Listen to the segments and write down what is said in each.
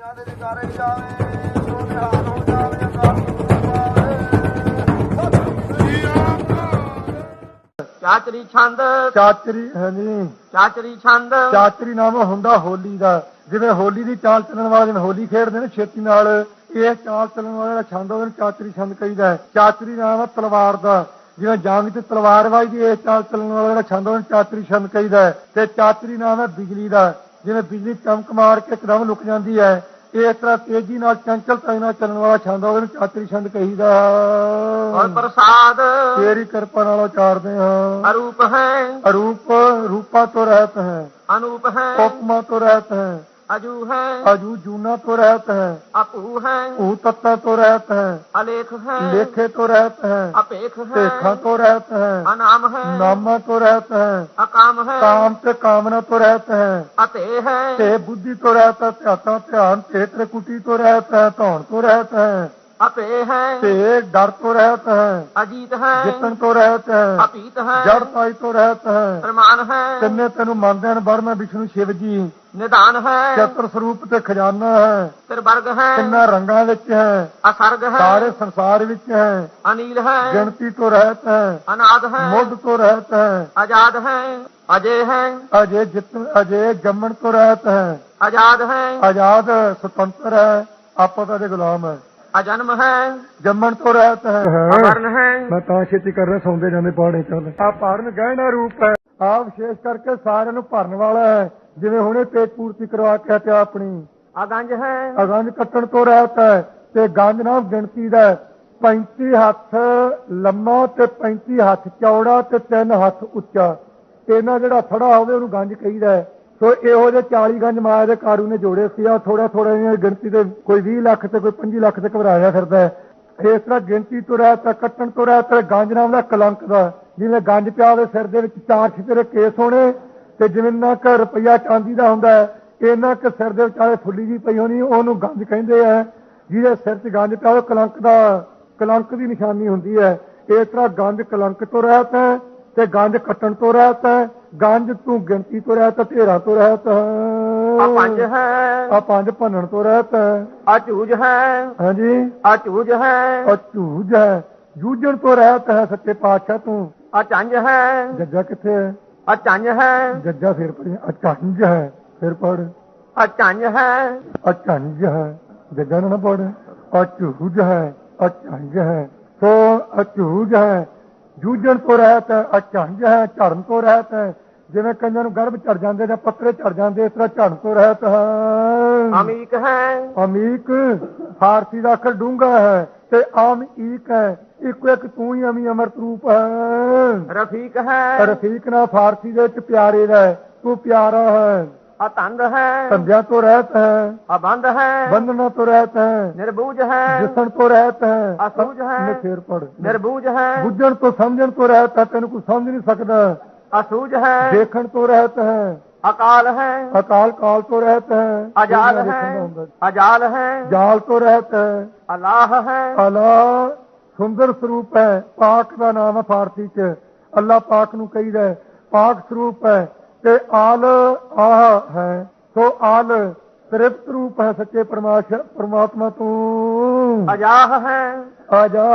ਦੁਨੀਆ ਦੇ ਜਗਾਰੇ ਜਾਵੇ ਸੋ ਨਿਹਾਲ ਹੋ ਜਾਵੇ ਅਕਾਲ ਚਾਚਰੀ ਛੰਦ। ਚਾਚਰੀ ਹਾਂਜੀ। ਚਾਚਰੀ ਛੰਦ। ਚਾਚਰੀ ਨਾਮ ਹੁੰਦਾ ਹੋਲੀ ਦਾ। ਜਿਵੇਂ ਹੋਲੀ ਦੀ ਚਾਲ ਚੱਲਣ ਵਾਲੇ ਜਿਵੇਂ ਹੋਲੀ ਖੇਡਦੇ ਨੇ ਛੇਤੀ ਨਾਲ। ਇਹ ਚਾਲ ਚੱਲਣ ਵਾਲਾ ਜਿਹੜਾ ਛੰਦ ਉਹਨੂੰ ਚਾਚਰੀ ਛੰਦ ਕਹੀਦਾ ਹੈ। ਚਾਚਰੀ ਨਾਮ ਹੈ ਤਲਵਾਰ ਦਾ। ਜਿਵੇਂ ਜੰਗ 'ਚ ਤਲਵਾਰ ਵਾਜਦੀ ਇਹ ਚਾਲ ਚੱਲਣ ਵਾਲਾ ਜਿਹੜਾ ਛੰਦ ਉਹਨੂੰ ਚਾਚਰੀ ਛੰਦ ਕਹੀਦਾ ਹੈ। ਤੇ ਚਾਚਰੀ ਨਾਮ ਹੈ ਬਿਜਲੀ ਦਾ। ਜਿਵੇਂ ਬਿਜਲੀ ਚਮਕ ਮਾਰ ਕੇ ਇੱਕਦਮ ਲੁਕ ਜਾਂਦੀ ਹੈ ਇਹ ਇਸ ਤਰ੍ਹਾਂ ਤੇਜ਼ੀ ਨਾਲ ਚੰਚਲ ਤਾਈ ਨਾਲ ਚੱਲਣ ਵਾਲਾ ਛੰਦ ਉਹਨੂੰ ਚਾਤਰੀ ਛੰਦ ਕਹੀਦਾ। ਹਰ ਪ੍ਰਸਾਦ ਤੇਰੀ ਕਿਰਪਾ ਨਾਲ ਉਚਾਰਦੇ ਹਾਂ। ਅਰੂਪ ਹੈ। ਅਰੂਪ ਰੂਪਾ ਤੋਂ ਰਹਿਤ ਹੈ। ਅਨੂਪ ਹੈ। ਉਪਮਾ ਤੋਂ ਰਹਿਤ ਹੈ। अजू है अजू जूना तो रहत है अपू है ऊ तत्ता तो रहत है अलेख है लेखे तो रहत है अपेख है देखा तो रहत है अनाम है नामा तो रहत है अकाम है काम से कामना तो रहत है अते है ते बुद्धि तो रहता है अता ध्यान ते त्रिकुटी तो रहत है धौन तो रहत है अपे है ते डर तो रहत है अजीत है जितन तो रहत है अपीत है जड़ ताई तो रहत है प्रमाण है ਤਿੰਨੇ ਤੈਨੂੰ ਮੰਨਦੇ ਹਨ ਬਰਮਾ ਵਿਸ਼ਨੂੰ ਸ਼ਿਵ ਜੀ निदान है ਚਤਰ ਸਰੂਪ ਤੇ ਖਜ਼ਾਨਾ ਹੈ त्रिवर्ग है ਤਿੰਨਾਂ ਰੰਗਾਂ ਵਿੱਚ ਹੈ असर्ग है ਸਾਰੇ ਸੰਸਾਰ ਵਿੱਚ ਹੈ अनिल है ਗਿਣਤੀ ਤੋਂ ਰਹਿਤ ਹੈ अनाद है ਮੁੱਢ ਤੋਂ ਰਹਿਤ ਹੈ आजाद है अजय है ਅਜੇ ਜਿਤ ਅਜੇ ਜੰਮਣ ਤੋਂ ਰਹਿਤ ਹੈ आजाद है ਆਜ਼ਾਦ ਸੁਤੰਤਰ ਹੈ ਆਪੋ ਦਾ ਦੇ ਗੁਲਾਮ ਹੈ ਅਜਨਮ ਹੈ ਜੰਮਣ ਤੋਂ ਰਹਿਤ ਹੈ ਮਰਨ ਹੈ। ਮੈਂ ਤਾਂ ਛੇਤੀ ਕਰ ਰਿਹਾ ਸੌਂਦੇ ਜਾਂਦੇ ਪਹਾੜੇ ਚੱਲ। ਆ ਪਹਾੜਨ ਗਹਿਣਾ ਰੂਪ ਹੈ। ਆ ਵਿਸ਼ੇਸ਼ ਕਰਕੇ ਸਾਰਿਆਂ ਨੂੰ ਭਰਨ ਵਾਲਾ ਹੈ। ਜਿਵੇਂ ਹੁਣੇ ਪੇਟ ਪੂਰਤੀ ਕਰਵਾ ਕੇ ਤੇ ਆਪਣੀ। ਗੰਜ ਹੈ। ਅਗੰਜ ਕੱਟਣ ਤੋਂ ਰਹਿਤ ਹੈ ਤੇ ਗੰਜ ਨਾਲ ਗਿਣਤੀ ਦਾ 35 ਹੱਥ ਲੰਮਾ ਤੇ 35 ਹੱਥ ਚੌੜਾ ਤੇ 3 ਹੱਥ ਉੱਚਾ। ਇਹਨਾਂ ਜਿਹੜਾ ਥੜਾ ਹੋਵੇ ਉਹਨੂੰ ਗੰਜ ਕਹੀਦਾ ਸੋ ਇਹੋ ਜਿਹੇ 40 ਗੰਜ ਮਾਇਆ ਦੇ ਕਾਰੂ ਨੇ ਜੋੜੇ ਸੀ। ਆ ਥੋੜਾ ਥੋੜਾ ਇਹਨਾਂ ਗਿਣਤੀ ਦੇ ਕੋਈ 20 ਲੱਖ ਤੇ ਕੋਈ 25 ਲੱਖ ਤੇ ਘਬਰਾਇਆ ਫਿਰਦਾ ਹੈ। ਇਸ ਤਰ੍ਹਾਂ ਗਿਣਤੀ ਤੋਂ ਰਹਿਤ ਹੈ ਕੱਟਣ ਤੋਂ ਰਹਿਤ ਹੈ ਗੰਜ ਨਾਮ ਦਾ ਕਲੰਕ ਦਾ ਜਿਵੇਂ ਗੰਜ ਪਿਆ ਉਹਦੇ ਸਿਰ ਦੇ ਵਿੱਚ ਚਾਰ ਛਿਤਰੇ ਕੇਸ ਹੋਣੇ ਤੇ ਜਿਵੇਂ ਨਾ ਘਰ ਰੁਪਈਆ ਚਾਂਦੀ ਦਾ ਹੁੰਦਾ ਹੈ, ਇਹਨਾਂ ਕਿ ਸਿਰ ਦੇ ਵਿਚਾਲੇ ਫੁੱਲੀ ਜੀ ਪਈ ਹੋਣੀ, ਉਹਨੂੰ ਗੰਜ ਕਹਿੰਦੇ ਆ। ਜਿਹਦੇ ਸਿਰ 'ਚ ਗੰਜ ਪਿਆ, ਉਹ ਕਲੰਕ ਦਾ, ਕਲੰਕ ਦੀ ਨਿਸ਼ਾਨੀ ਹੁੰਦੀ ਹੈ। ਇਸ ਤਰ੍ਹਾਂ ਗੰਜ ਕਲੰਕ ਤੋਂ ਰਹਿਤ ਹੈ। ਤੇ ਗੰਜ ਕੱਟਣ ਤੋਂ ਰਹਿਤ ਹੈ ਗੰਜ ਤੂੰ ਗਿਣਤੀ ਤੋਂ ਰਹਿਤ ਤੇਰਾ ਤੋਂ ਰਹਿਤ ਹੈ। ਆ ਪੰਜ ਹੈ। ਆ ਭੰਨਣ ਤੋਂ ਰਹਿਤ ਹੈ। ਆ ਝੂਜ ਹੈ। ਹਾਂਜੀ। ਆ ਹੈ। ਆ ਹੈ। ਜੂਝਣ ਤੋਂ ਰਹਿਤ ਹੈ ਸੱਚੇ ਪਾਤਸ਼ਾਹ ਤੂੰ। ਆ ਚੰਜ ਹੈ। ਜੱਜਾ ਕਿੱਥੇ ਹੈ? ਆ ਚੰਜ ਹੈ। ਜੱਜਾ ਫਿਰ ਪੜ ਆ ਚੰਜ ਹੈ। ਫਿਰ ਪੜ ਆ ਚੰਜ ਹੈ। ਆ ਚੰਜ ਹੈ। ਜੱਜਾ ਨਾ ਪੜ ਆ ਝੂਜ ਹੈ। ਆ ਚੰਜ ਹੈ। ਸੋ ਆ ਝੂਜ ਹੈ। ਜੂਝਣ ਤੋਂ ਰਹਿਤ ਹੈ ਅਚੰਜ ਹੈ ਝੜਨ ਤੋਂ ਰਹਿਤ। ਹੈ ਜਿਵੇਂ ਕੰਜਾਂ ਨੂੰ ਗਰਭ ਚੜ ਜਾਂਦੇ ਨੇ ਪੱਤਰੇ ਝੜ ਜਾਂਦੇ ਇਸ ਤਰ੍ਹਾਂ ਝੜਨ ਤੋਂ ਰਹਿਤ ਹੈ। ਅਮੀਕ ਹੈ। ਅਮੀਕ ਫਾਰਸੀ ਦਾ ਅੱਖਰ ਡੂੰਗਾ ਹੈ ਤੇ ਆਮ ਈਕ ਹੈ। ਇੱਕੋ ਇੱਕ ਤੂੰ ਹੀ ਅਮੀ ਅਮਰਤ ਰੂਪ ਹੈ। ਰਫੀਕ ਹੈ। ਰਫੀਕ ਨਾ ਫਾਰਸੀ ਦੇ ਵਿੱਚ ਪਿਆਰੇ ਦਾ ਤੂੰ ਪਿਆਰਾ ਹੈ। अतंद है ਸੰਧਿਆ ਤੋਂ ਰਹਿਤ ਹੈ अबंध है ਬੰਧਨਾ ਤੋਂ ਰਹਿਤ ਹੈ निर्बूज है ਜਿਸਣ ਤੋਂ ਰਹਿਤ ਹੈ असूज है ਨੇ ਫੇਰ ਪੜ निर्बूज है ਬੁੱਝਣ ਤੋਂ ਸਮਝਣ ਤੋਂ ਰਹਿਤ ਹੈ ਤੈਨੂੰ ਕੋਈ ਸਮਝ ਨਹੀਂ ਸਕਦਾ असूज है ਦੇਖਣ ਤੋਂ ਰਹਿਤ ਹੈ अकाल है ਅਕਾਲ ਕਾਲ ਤੋਂ ਰਹਿਤ ਹੈ अजाल ਦੇਖਣਾ है ਹੁੰਦਾ। अजाल है ਜਾਲ ਤੋਂ ਰਹਿਤ ਹੈ अल्लाह है ਅਲਾ ਸੁੰਦਰ ਸਰੂਪ ਹੈ ਪਾਕ ਦਾ ਨਾਮ ਹੈ ਫਾਰਸੀ ਚ ਅੱਲਾ ਪਾਕ ਨੂੰ ਕਹੀਦਾ ਹੈ ਪਾਕ ਸਰੂਪ ਹੈ ਕਿ ਆਲ ਆਹ ਹੈ ਸੋ ਆਲ ਤ੍ਰਿਪਤ ਰੂਪ ਹੈ ਸੱਚੇ ਪਰਮਾਤਮਾ ਤੂੰ। ਅਜਾਹ ਹੈ। ਅਜਾ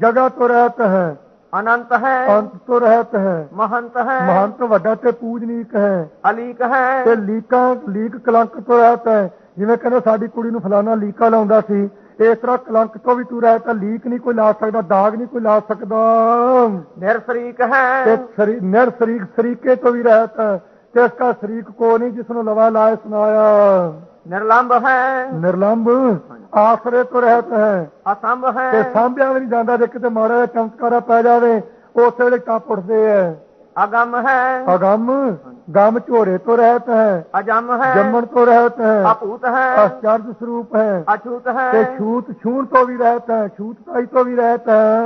ਜਗਾ ਤੋਂ ਰਹਿਤ ਹੈ। ਅਨੰਤ ਹੈ। ਅੰਤ ਤੋਂ ਰਹਿਤ ਹੈ। ਮਹੰਤ ਹੈ। ਮਹੰਤ ਵੱਡਾ ਤੇ ਪੂਜਨੀਕ ਹੈ। ਅਲੀਕ ਹੈ। ਤੇ ਲੀਕਾਂ ਲੀਕ ਕਲੰਕ ਤੋਂ ਰਹਿਤ ਹੈ। ਜਿਵੇਂ ਕਹਿੰਦੇ ਸਾਡੀ ਕੁੜੀ ਨੂੰ ਫਲਾਣਾ ਲੀਕਾ ਲਾਉਂਦਾ ਸੀ ਇਸ ਤਰ੍ਹਾਂ ਕਲੰਕ ਤੋਂ ਵੀ ਤੂੰ ਰਹਿ ਤਾਂ ਲੀਕ ਨਹੀਂ ਕੋਈ ਲਾ ਸਕਦਾ ਦਾਗ ਨਹੀਂ ਕੋਈ ਲਾ ਸਕਦਾ। ਨਿਰਸਰੀਕ ਹੈ। ਤੇ ਸਰੀ ਨਿਰਸਰੀਕ ਸਰੀਕੇ ਤੋਂ ਵੀ ਰਹਿ ਤਾਂ ਤੇ ਇਸ ਦਾ ਸਰੀਕ ਕੋ ਨਹੀਂ ਜਿਸ ਨੂੰ ਲਵਾ ਲਾਇ ਸੁਨਾਇਆ ਨਿਰਲੰਬ ਹੈ। ਨਿਰਲੰਬ ਆਸਰੇ ਤੋਂ ਰਹਿਤ ਹੈ। ਅਸੰਭ ਹੈ। ਤੇ ਸਾਂਭਿਆ ਵੀ ਨਹੀਂ ਜਾਂਦਾ ਜੇ ਕਿਤੇ ਮਾੜਾ ਜਿਹਾ ਚਮਤਕਾਰਾ ਪੈ ਜਾਵੇ ਉਸ ਵੇਲੇ ਟੱਪ ਉੱਠਦੇ ਐ ਅਗਮ ਹੈ। ਅਗਮ ਗਮ ਝੋਰੇ ਤੋਂ ਰਹਿਤ ਹੈ। ਅਜਮ ਹੈ। ਜੰਮਣ ਤੋਂ ਰਹਿਤ ਹੈ। ਅਪੂਤ ਹੈ। ਅਚਰਜ ਸਰੂਪ ਹੈ। ਅਛੂਤ ਹੈ। ਤੇ ਛੂਤ ਛੂਣ ਤੋਂ ਵੀ ਰਹਿਤ ਹੈ ਛੂਤ ਛੂਤਕਾਈ ਤੋਂ ਵੀ ਰਹਿਤ ਹੈ।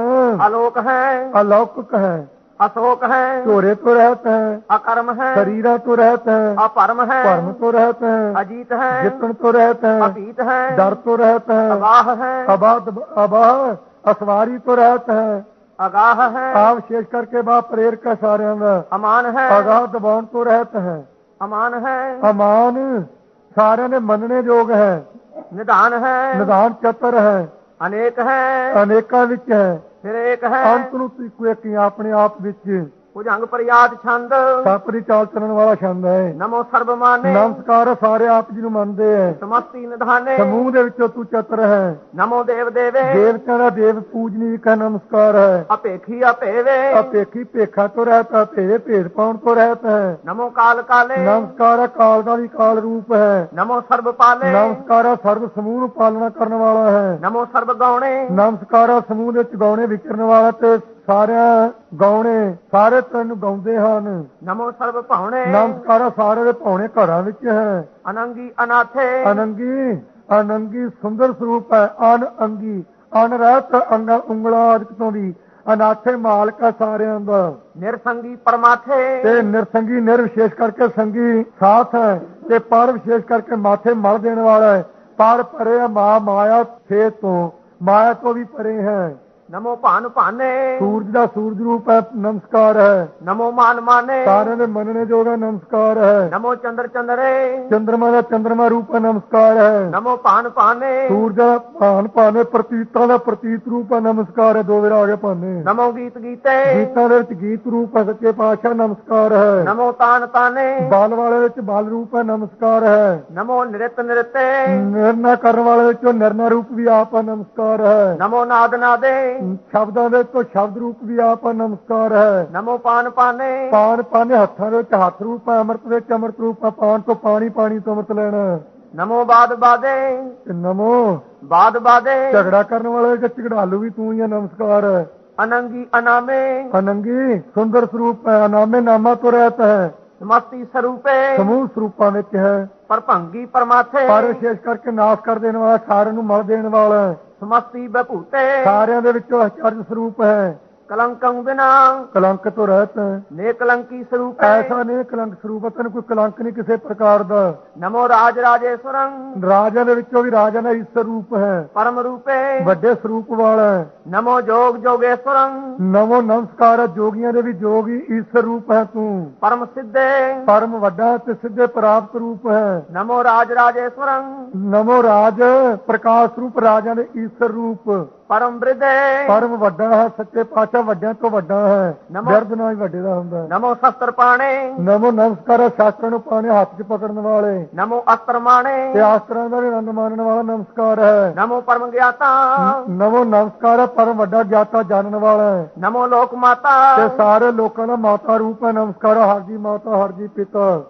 ਅਲੋਕ ਹੈ। ਅਲੌਕਿਕ ਹੈ। ਅਸ਼ੋਕ ਹੈ। ਝੋਰੇ ਤੋਂ ਰਹਿਤ ਹੈ। ਅਕਰਮ ਹੈ। ਸਰੀਰਾ ਤੋਂ ਰਹਿਤ ਹੈ। ਅਪਰਮ ਹੈ। ਭਰਮ ਤੋਂ ਰਹਿਤ ਹੈ। ਅਜੀਤ ਹੈ। ਜਿੱਤਣ ਤੋਂ ਰਹਿਤ ਹੈ। ਅਤੀਤ ਹੈ। ਡਰ ਤੋਂ ਰਹਿਤ ਹੈ। ਅਬਾਹ ਹੈ। ਅਬਾਹ ਅਬਾਹ ਅਸਵਾਰੀ ਤੋਂ ਰਹਿਤ ਹੈ। ਅਗਾਹ ਹੈ। ਆਪ ਵਿਸ਼ੇਸ਼ ਕਰਕੇ ਬਾਪ ਪ੍ਰੇਰ ਕਾ ਸਾਰਿਆਂ ਦਾ। ਅਮਾਨ ਹੈ। ਅਗਾਹ ਦਬਾਉਣ ਤੋਂ ਰਹਿਤ ਹੈ। ਅਮਾਨ ਹੈ। ਅਮਾਨ ਸਾਰਿਆਂ ਦੇ ਮੰਨਣੇ ਯੋਗ ਹੈ। ਨਿਧਾਨ ਹੈ। ਨਿਧਾਨ ਚਤਰ ਹੈ। ਅਨੇਕ ਹੈ। ਅਨੇਕਾਂ ਵਿੱਚ ਹੈ। ਫਿਰ ਇੱਕ ਹੈ। ਅੰਤ ਨੂੰ ਤੀਕੋ ਇੱਕ ਆਪਣੇ ਆਪ ਵਿੱਚ। ਭੁਜੰਗ ਪ੍ਰਿਆਦ ਛੰਦ। ਸਾਪਰੀ ਚਾਲ ਚੱਲਣ ਵਾਲਾ ਛੰਦ ਹੈ। ਨਮੋ ਸਰਬ ਮਾਨੇ ਨਮਸਕਾਰ ਸਾਰੇ ਆਪ ਜੀ ਨੂੰ ਮੰਨਦੇ ਹੈ। ਸਮਸਤੀ ਨਿਧਾਨੇ। ਸਮੂਹ ਦੇ ਵਿੱਚੋਂ ਤੂੰ ਚਤਰ ਹੈ। ਨਮੋ ਦੇਵ ਦੇਵੇ। ਦੇਵਤਿਆਂ ਦਾ ਦੇਵ ਪੂਜਨੀਕ ਹੈ ਨਮਸਕਾਰ ਹੈ। ਅਪੇਖੀ ਅਪੇਵੇ ਅਪੇਖੀ ਭੇਖਾ ਤੋਂ ਰਹਿਤ ਹੈ ਭੇਦ ਭੇਦ ਪਾਉਣ ਤੋਂ ਰਹਿਤ ਹੈ। ਨਮੋ ਕਾਲ ਕਾਲੇ। ਨਮਸਕਾਰ ਕਾਲ ਦਾ ਵੀ ਕਾਲ ਰੂਪ ਹੈ। ਨਮੋ ਸਰਬ ਪਾਲੇ। ਨਮਸਕਾਰ ਸਰਬ ਸਮੂਹ ਨੂੰ ਪਾਲਣਾ ਕਰਨ ਵਾਲਾ ਹੈ। ਨਮੋ ਸਰਬ ਗਾਉਣੇ। ਨਮਸਕਾਰ ਸਮੂਹ ਦੇ ਚ ਗਾਉਣੇ ਵਿਚਰਨ ਵਾਲਾ ਤੇ ਸਾਰਿਆਂ ਗਾਉਣੇ ਸਾਰੇ ਤੈਨੂੰ ਗਾਉਂਦੇ ਹਨ। ਨਮੋ ਸਰਬ ਭਾਉਣੇ। ਨਮਸਕਾਰ ਸਾਰੇ ਦੇ ਭਾਉਣੇ ਘਰਾਂ ਵਿੱਚ ਹੈ। ਅਨੰਗੀ ਅਨਾਥੇ। ਅਨੰਗੀ ਅਨੰਗੀ ਸੁੰਦਰ ਸਰੂਪ ਹੈ। ਅਨ ਅੰਗੀ ਅਨ ਰਹਿਤ ਅੰਗਾਂ ਉਂਗਲਾਂ ਆਦਿਕ ਤੋਂ ਵੀ ਅਨਾਥੇ ਮਾਲਕ ਹੈ ਸਾਰਿਆਂ ਦਾ। ਨਿਰਸੰਗੀ ਪਰਮਾਥੇ। ਤੇ ਨਿਰਸੰਗੀ ਨਿਰ ਵਿਸ਼ੇਸ਼ ਕਰਕੇ ਸੰਗੀ ਸਾਥ ਹੈ। ਤੇ ਪਰ ਵਿਸ਼ੇਸ਼ ਕਰਕੇ ਮਾਥੇ ਮਲ ਦੇਣ ਵਾਲਾ ਹੈ। ਪਰ ਪਰੇ ਮਾ ਮਾਇਆ ਥੇ ਤੋਂ। ਮਾਇਆ ਤੋਂ ਵੀ ਪਰੇ ਹੈ। ਨਮੋ ਭਾਨ ਭਾਨੇ। ਸੂਰਜ ਦਾ ਸੂਰਜ ਰੂਪ ਹੈ ਨਮਸਕਾਰ ਹੈ। ਨਮੋ ਮਾਨ ਮਾਨੇ। ਸਾਰਿਆਂ ਦੇ ਮੰਨਣੇ ਹੈ ਨਮਸਕਾਰ ਹੈ। ਨਮੋ ਚੰਦਰ ਚੰਦਰੇ। ਚੰਦਰਮਾ ਦਾ ਚੰਦਰਮਾ ਰੂਪ ਹੈ ਨਮਸਕਾਰ ਹੈ। ਨਮੋ ਭਾਨ ਭਾਨੇ। ਸੂਰਜ ਦਾ ਭਾਨ ਭਾਨੇ ਪ੍ਰਤੀਤਾਂ ਦਾ ਪ੍ਰਤੀਤ ਰੂਪ ਹੈ ਨਮਸਕਾਰ ਹੈ। ਦੋ ਵੇਰ ਆ ਗਏ ਭਾਨੇ। ਨਮੋ ਗੀਤ ਗੀਤੇ। ਗੀਤਾਂ ਦੇ ਵਿੱਚ ਗੀਤ ਰੂਪ ਹੈ ਸੱਚੇ ਪਾਤਸ਼ਾਹ ਨਮਸਕਾਰ ਹੈ। ਨਮੋ ਤਾਨ ਤਾਨੇ। ਬਾਲ ਵਾਲੇ ਵਿੱਚ ਬਾਲ ਰੂਪ ਹੈ ਨਮਸਕਾਰ ਹੈ। ਨਮੋ ਨਿਰਤ ਨਿਰਤੇ। ਨਿਰਨਾ ਕਰਨ ਵਾਲੇ ਵਿੱਚੋਂ ਨਿਰਨਾ ਰੂਪ ਵੀ ਆਪ ਹੈ ਨਮਸਕਾਰ ਹੈ। ਨਮੋ ਨਾਦ ਨਾਦੇ। ਸ਼ਬਦਾਂ ਦੇ ਤੋਂ ਸ਼ਬਦ ਰੂਪ ਵੀ ਆਪ ਨਮਸਕਾਰ ਹੈ। ਨਮੋ ਪਾਨ ਪਾਨੇ। ਪਾਨ ਪਾਨੇ ਹੱਥਾਂ ਦੇ ਵਿੱਚ ਹੱਥ ਰੂਪ ਹੈ ਅੰਮ੍ਰਿਤ ਵਿੱਚ ਅੰਮ੍ਰਿਤ ਰੂਪ ਹੈ ਪਾਨ ਤੋਂ ਪਾਣੀ ਪਾਣੀ ਤੋਂ ਅੰਮ੍ਰਿਤ ਲੈਣਾ। ਨਮੋ ਬਾਦ ਬਾਦੇ। ਨਮੋ ਬਾਦ ਬਾਦੇ। ਝਗੜਾ ਕਰਨ ਵਾਲੇ ਵਿੱਚ ਝਗੜਾਲੂ ਵੀ ਤੂੰ ਹੀ ਹੈ ਨਮਸਕਾਰ। ਅਨੰਗੀ ਅਨਾਮੇ। ਅਨੰਗੀ ਸੁੰਦਰ ਸਰੂਪ ਹੈ ਅਨਾਮੇ ਨਾਮਾ ਤੋਂ ਰਹਿਤ ਹੈ। ਸਮਸਤੀ ਸਰੂਪੇ। ਸਮੂਹ ਸਰੂਪਾਂ ਵਿੱਚ ਹੈ। ਪਰਭੰਗੀ ਪਰਮਾਥੇ ਪਰ ਵਿਸ਼ੇਸ਼ ਕਰਕੇ ਨਾਸ਼ ਕਰ ਦੇਣ ਵਾਲਾ ਸਾਰਿਆਂ ਨੂੰ ਮਲ ਦੇਣ ਵਾਲਾ। ਸਮਸਤੀ ਬਭੂਤੇ ਸਾਰਿਆਂ ਦੇ ਵਿੱਚੋਂ ਅਚਰਜ ਸਰੂਪ ਹੈ। ਕਲੰਕੰ ਬਿਨਾ। ਕਲੰਕ ਤੋਂ ਰਹਿਤ ਹੈ। ਨੇ ਕਲੰਕੀ ਸਰੂਪੇ। ਐਸਾ ਨਹੀਂ ਕਲੰਕ ਸਰੂਪ ਹੈ, ਤੈਨੂੰ ਕੋਈ ਕਲੰਕ ਨਹੀਂ ਕਿਸੇ ਪ੍ਰਕਾਰ ਦਾ। ਨਮੋ ਰਾਜ ਰਾਜੇਸ਼ਵਰੰ ਰਾਜਾ ਦੇ ਵਿੱਚੋਂ ਵੀ ਰਾਜਾ ਦਾ ਈਸ਼ਰ ਰੂਪ ਹੈ। ਪਰਮ ਰੂਪੇ। ਵੱਡੇ ਸਰੂਪ ਵਾਲਾ ਹੈ। ਨਮੋ ਜੋਗ ਜੋਗੇਸ਼ਵਰੰ ਨਮੋ ਨਮਸਕਾਰ ਹੈ, ਜੋਗੀਆਂ ਦੇ ਵੀ ਜੋਗੀ ਈਸ਼ਰ ਰੂਪ ਹੈ ਤੂੰ। ਪਰਮ ਸਿੱਧੇ। ਪਰਮ ਵੱਡਾ ਤੇ ਸਿੱਧੇ ਪ੍ਰਾਪਤ ਰੂਪ ਹੈ। ਨਮੋ ਰਾਜ ਰਾਜੇਸ਼ਵਰੰ ਨਮੋ ਰਾਜ ਪ੍ਰਕਾਸ਼ ਰੂਪ ਰਾਜਾਂ ਦੇ ਈਸ਼ਰ ਰੂਪ ਪਰਮ ਬ੍ਰਿਧੇ ਪਰਮ ਵੱਡਾ ਹੈ ਸੱਚੇ ਪਾਤਸ਼ਾਹ ਵੱਡਿਆਂ ਤੋਂ ਵੱਡਾ ਹੈ। ਬਿਰਧ ਨਾਲ ਹੀ ਵੱਡੇ ਦਾ ਹੁੰਦਾ ਹੈ। ਨਮੋ ਸ਼ਸਤਰ ਪਾਣੇ। ਨਮੋ ਨਮਸਕਾਰ ਸ਼ਾਸਤਰਾਂ ਨੂੰ ਪਾਣੇ ਹੱਥ 'ਚ ਪਕੜਨ ਵਾਲੇ। ਨਮੋ ਅਸਤਰ ਮਾਣੇ। ਤੇ ਆਸਤਰਾਂ ਦਾ ਆਨੰਦ ਮਾਣਨ ਵਾਲਾ ਨਮਸਕਾਰ ਹੈ। ਨਮੋ ਪਰਮ ਗਿਆਤਾ। ਨਮੋ ਨਮਸਕਾਰ ਹੈ ਪਰਮ ਵੱਡਾ ਗਿਆਤਾ ਜਾਣਨ ਵਾਲਾ ਹੈ। ਨਮੋ ਲੋਕ ਮਾਤਾ। ਤੇ ਸਾਰੇ ਲੋਕਾਂ ਦਾ ਮਾਤਾ ਰੂਪ ਹੈ ਨਮਸਕਾਰ ਹਰ ਜੀ ਮਾਤਾ ਹਰ ਜੀ ਪਿਤਾ।